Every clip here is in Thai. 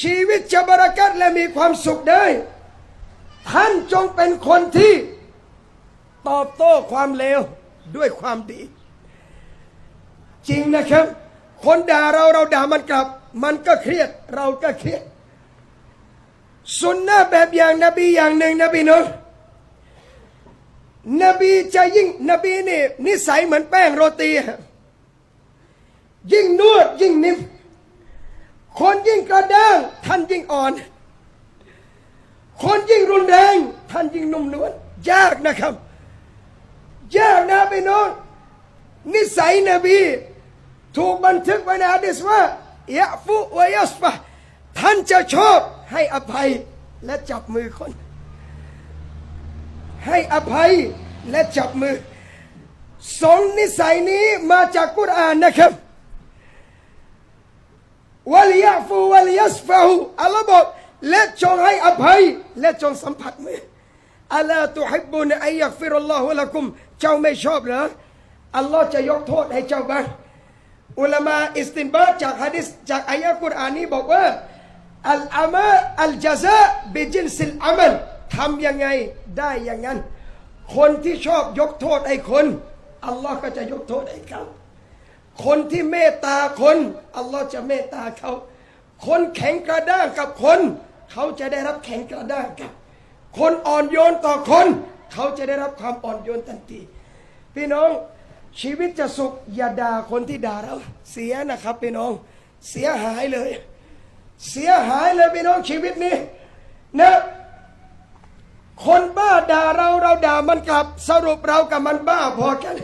ชีวิตจะบรักัตและมีความสุขได้ ท่านจงเป็นคนที่ตอบโต้ความเลวด้วยความดี จริงนะครับ คนด่าเราเราด่ามันกลับ มันก็เครียด เราก็เครียดสุนนะแบบอย่างนบีอย่างหนึ่งนบีเนาะนบีจะยิ่งนบีนี่นิสัยเหมือนแป้งโรตี ยิ่งนวดยิ่งนิ่ม ยิ่งกระด้าง ท่านยิ่งอ่อน คนยิ่งรุนแรง ท่านยิ่งนุ่มนวลยากนะครับ ยากนะพี่น้อง นิสัยนบี ถูกบันทึกไว้ในอะดิษว่ายะฟุวยัสฟะท่านจะชอบให้อภัยและจับมือคน ให้อภัยและจับมือสองนิสัยนี้มาจากกุรอานนะครับ วลิยฟูวลิยัสฟะฮูอัลลอฮ์บอกและจงให้อภัย และจงสัมผัสมืออัลลอฮ์ตุฮิบุนอัยยักฟิรุลลอฮุละกุม เจ้าไม่ชอบเหรออัลลอฮ์จะยกโทษให้เจ้าบ้างอุลามาอิสตินบาตจากฮะดิษจากอายะกุรอานนี้บอกว่าอัลอามาอัลจาซาบิจินซิลอามัลทำยังไงได้อย่างนั้น คนที่ชอบยกโทษให้คน อัลลอฮ์ก็จะยกโทษให้เขา คนที่เมตตาคนอัลลอฮ์จะเมตตาเขา คนแข็งกระด้างกับคน เขาจะได้รับแข็งกระด้างกับ คนอ่อนโยนต่อคน เขาจะได้รับความอ่อนโยนทันที พี่น้องชีวิตจะสุขอย่าด่าคนที่ด่าเราเสียนะครับพี่น้องเสียหายเลย เสียหายเลยพี่น้องชีวิตนี้นะคนบ้าด่าเราเราด่ามันกลับสรุปเรากับมันบ้าพอกัน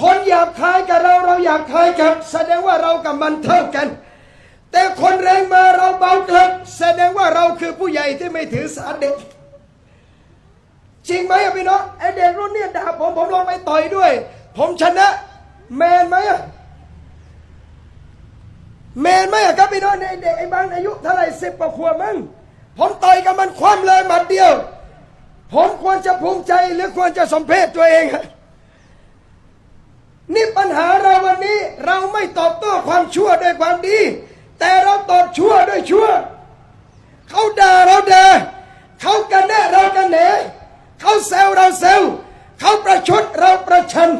คนหยาบคายกับเราเราหยาบคายกับ แสดงว่าเรากับมันเท่ากัน แต่คนแรงมาเราเบาเกลับแสดงว่าเราคือผู้ใหญ่ที่ไม่ถือสาเด็กจริงไหมพี่น้องไอเด็กรุ่นเนี้ด่าผมผมลองไปต่อยด้วย ผมชนะ แมนไหมอะแมนไหมอะครับพี่น้องในเด็กไอ้บางอายุเท่าไหร่สิบกว่าขวบมั้งผมต่อยกับมันคว่ำเลยหมัดเดียว ผมควรจะภูมิใจหรือควรจะสมเพชตัวเอง นี่ปัญหาเราวันนี้เราไม่ตอบโต้ความชั่วด้วยความดี แต่เราตอบชั่วด้วยชั่ว เขาด่าเราด่าเขากันแน่เรากันแหนเขาแซวเราแซวเขาประชดเราประชัน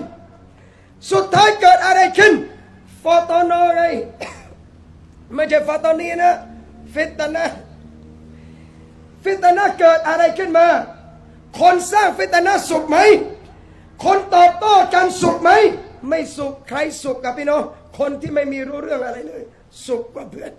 สุดท้ายเกิดอะไรขึ้นฟอตอนอไงไม่ใช่ฟอตอนนี้นะ ฟิตนะฟิตนะเกิดอะไรขึ้นมา คนสร้างฟิตนะสุขไหม คนตอบโต้กันสุขไหม ไม่สุขใครสุขกับพี่น้องคนที่ไม่มีรู้เรื่องอะไรเลย สุขกว่าเพื่อน